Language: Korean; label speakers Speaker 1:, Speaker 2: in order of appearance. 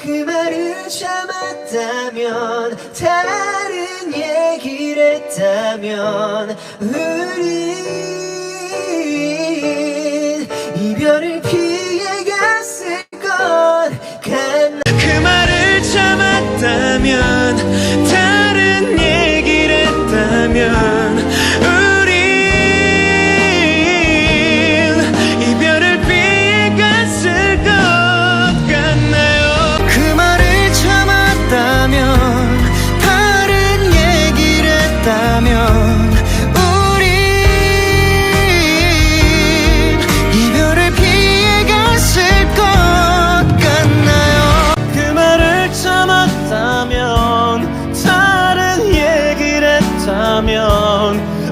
Speaker 1: 그 말을 참았다면 다른 얘기를 했다면 우리 이별을 피해 갔을 것 같나.
Speaker 2: 그 말을 참았다면 가면